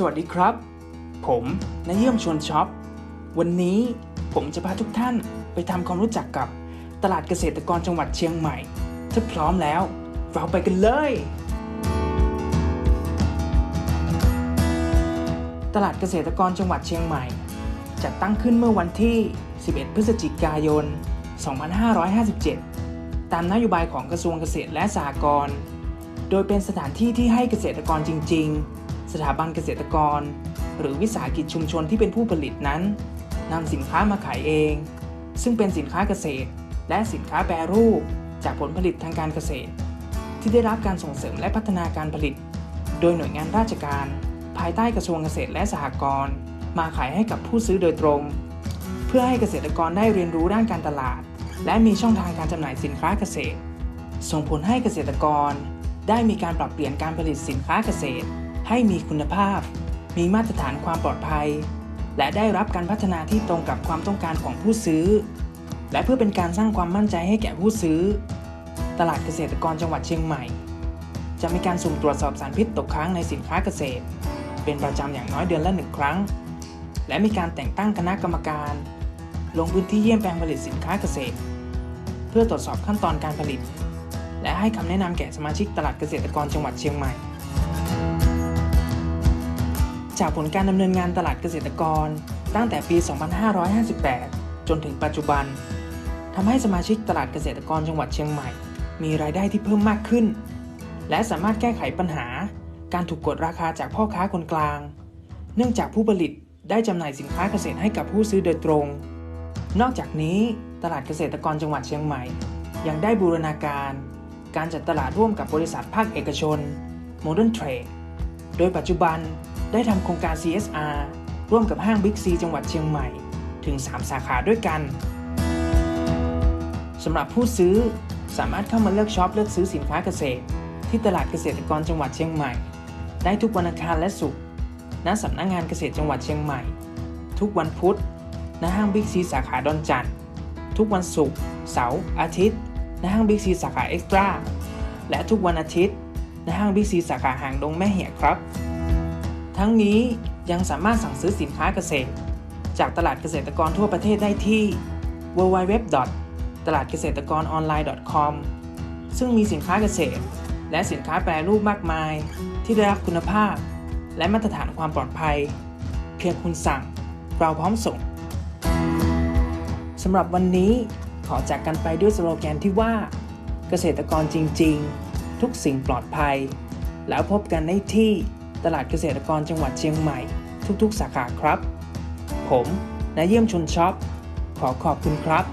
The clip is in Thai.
สวัสดีครับ ผมนายเยี่ยมชวนช็อป วันนี้ผมจะพาทุกท่านไปทำความรู้จักกับตลาดเกษตรกรจังหวัดเชียงใหม่ ถ้าพร้อมแล้ว เราไปกันเลย ตลาดเกษตรกรจังหวัดเชียงใหม่ จัดตั้งขึ้นเมื่อวันที่ 11 พฤศจิกายน 2557 ตามนโยบายของกระทรวงเกษตรและสหกรณ์ โดยเป็นสถานที่ที่ให้เกษตรกรจริง ๆ สถาบันเกษตรกร หรือวิสาหกิจชุมชนที่เป็นผู้ผลิตนั้นนำสินค้ามาขายเอง ซึ่งเป็นสินค้าเกษตร และสินค้าแปรรูปจากผลผลิตทางการเกษตร ที่ได้รับการส่งเสริมและพัฒนาการผลิต โดยหน่วยงานราชการ ภายใต้กระทรวงเกษตรและสหกรณ์มาขายให้กับผู้ซื้อโดยตรง เพื่อให้เกษตรกรได้เรียนรู้ด้านการตลาด และมีช่องทางการจำหน่ายสินค้าเกษตร ส่งผลให้เกษตรกรได้มีการปรับเปลี่ยนการผลิตสินค้าเกษตร ให้มีคุณภาพ มีมาตรฐานความปลอดภัย และได้รับการพัฒนาที่ตรงกับความต้องการของผู้ซื้อ และเพื่อเป็นการสร้างความมั่นใจให้แก่ผู้ซื้อ ตลาดเกษตรกรจังหวัดเชียงใหม่ จะมีการสุ่มตรวจสอบสารพิษตกค้างในสินค้าเกษตร เป็นประจำอย่างน้อยเดือนละหนึ่งครั้ง และมีการแต่งตั้งคณะกรรมการ ลงพื้นที่เยี่ยมแปลงผลิตสินค้าเกษตร เพื่อตรวจสอบขั้นตอนการผลิต และให้คำแนะนำแก่สมาชิกตลาดเกษตรกรจังหวัดเชียงใหม่ จากผลการดำเนินงานตลาดเกษตรกร ตั้งแต่ปี 2558 จนถึงปัจจุบันทำให้สมาชิกตลาดเกษตรกรจังหวัดเชียงใหม่ มีรายได้ที่เพิ่มมากขึ้น และสามารถแก้ไขปัญหา การถูกกดราคาจากพ่อค้าคนกลาง เนื่องจากผู้ผลิตได้จำหน่ายสินค้าเกษตรให้กับผู้ซื้อโดยตรง นอกจากนี้ตลาดเกษตรกรจังหวัดเชียงใหม่ ยังได้บูรณาการ การจัดตลาดร่วมกับบริษัทภาคเอกชน Modern Trade โดยปัจจุบัน ได้ทำโครงการ CSR ร่วมกับห้าง Big C จังหวัดเชียงใหม่ถึง 3 สาขาด้วยกันสำหรับผู้ซื้อสามารถเข้ามาเลือกช็อปเลือกซื้อสินค้าเกษตร ที่ตลาดเกษตรกรจังหวัดเชียงใหม่ ได้ทุกวันอังคารและศุกร์ณสำนักงานเกษตรจังหวัดเชียงใหม่ ทุกวันพุธณห้างบิ๊กซีสาขาดอนจันทร์ทุกวันศุกร์เสาร์อาทิตย์ณห้างบิ๊กซีสาขาเอ็กซ์ตร้าและทุกวันอาทิตย์ณห้างบิ๊กซีสาขาหางดงแม่เหี่ยครับ ทั้งนี้ยังสามารถสั่งซื้อสินค้าเกษตร จากตลาดเกษตรกรทั่วประเทศได้ที่ www. ตลาดเกษตรกรออนไลน์ .com ซึ่งมีสินค้าเกษตร และสินค้าแปรรูปมากมาย ที่ได้รับคุณภาพ และมาตรฐานความปลอดภัย เพียงคุณสั่ง เราพร้อมส่งสำหรับวันนี้ขอจากกันไปด้วยสโลแกนที่ว่า เกษตรกรจริง ๆ ทุกสิ่งปลอดภัย แล้วพบกันได้ที่ ตลาดเกษตรกรจังหวัดเชียงใหม่ ทุกๆ สาขาครับ ผมนายเยี่ยมชนช็อป ขอขอบคุณครับ